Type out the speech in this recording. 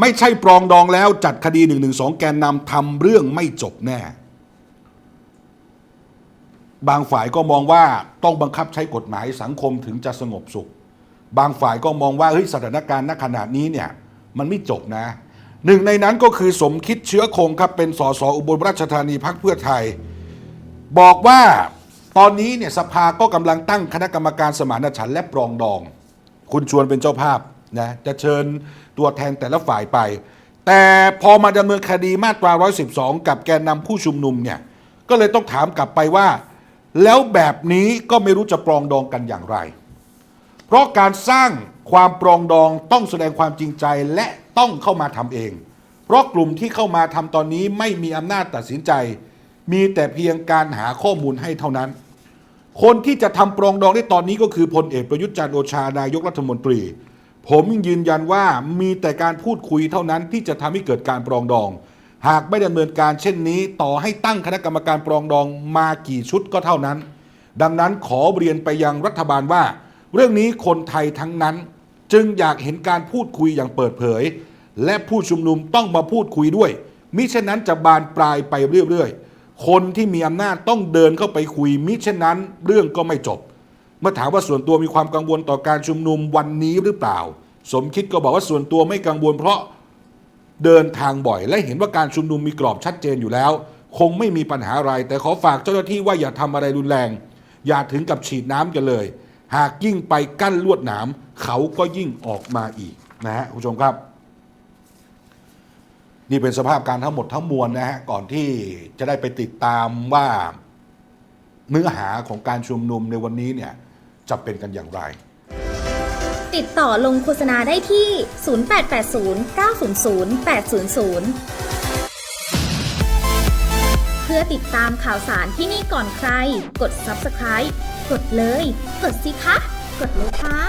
ไม่ใช่ปรองดองแล้วจัดคดี1นึแกนนำทำเรื่องไม่จบแน่ บางฝ่ายก็มองว่าต้องบังคับใช้กฎหมายสังคมถึงจะสงบสุข บางฝ่ายก็มองว่าเฮ้ยสถานการณ์ณขณะนี้เนี่ยมันไม่จบนะหนึ่งในนั้นก็คือสมคิดเชื้อคงครับเป็นสสอุบลราชธานีพักเพื่อไทย บอกว่าตอนนี้เนี่ยสภาก็กำลังตั้งคณะกรรมการสมานฉันท์และปรองดอง คุณชวนเป็นเจ้าภาพ นะจะเชิญตัวแทนแต่ละฝ่ายไป แต่พอมาดำเนินคดีมาตรา 112 กับแกนนำผู้ชุมนุมเนี่ยก็เลยต้องถามกลับไปว่า แล้วแบบนี้ก็ไม่รู้จะปรองดองกันอย่างไร เพราะการสร้างความปรองดองต้องแสดงความจริงใจและต้องเข้ามาทำเอง เพราะกลุ่มที่เข้ามาทำตอนนี้ไม่มีอำนาจตัดสินใจ มีแต่เพียงการหาข้อมูลให้เท่านั้น คนที่จะทำปรองดองได้ตอนนี้ก็คือพลเอกประยุทธ์จันทร์โอชานายกรัฐมนตรี ผมยืนยันว่ามีแต่การพูดคุยเท่านั้นที่จะทำให้เกิดการปรองดอง หากไม่ดำเนินการเช่นนี้ต่อให้ตั้งคณะกรรมการปรองดองมากี่ชุดก็เท่านั้น ดังนั้นขอเรียนไปยังรัฐบาลว่า เรื่องนี้คนไทยทั้งนั้น จึงอยากเห็นการพูดคุยอย่างเปิดเผย และผู้ชุมนุมต้องมาพูดคุยด้วย มิเช่นนั้นจะบานปลายไปเรื่อยๆคนที่มีอำนาจต้องเดินเข้าไปคุย มิเช่นนั้นเรื่องก็ไม่จบ เมื่อถามว่าส่วนตัวมีความกังวลต่อการชุมนุมวันนี้หรือเปล่า สมคิดก็บอกว่าส่วนตัวไม่กังวลเพราะเดินทางบ่อย และเห็นว่าการชุมนุมมีกรอบชัดเจนอยู่แล้ว คงไม่มีปัญหาอะไร แต่ขอฝากเจ้าหน้าที่ว่าอย่าทำอะไรรุนแรง อย่าถึงกับฉีดน้ำกันเลย หากยิ่งไปกั้นลวดหนามเขาก็ยิ่งออกมาอีกนะฮะคุณผู้ชมครับ นี่เป็นสภาพการทั้งหมดทั้งมวลนะฮะก่อนที่จะได้ไปติดตามว่าเนื้อหาของการชุมนุมในวันนี้เนี่ย จะเป็นกันอย่างไร ติดต่อลงโฆษณาได้ที่ 0880 900 800 เพื่อติดตามข่าวสารที่นี่ก่อนใคร กด subscribe กดเลย กดสิคะ กดเลยค่ะ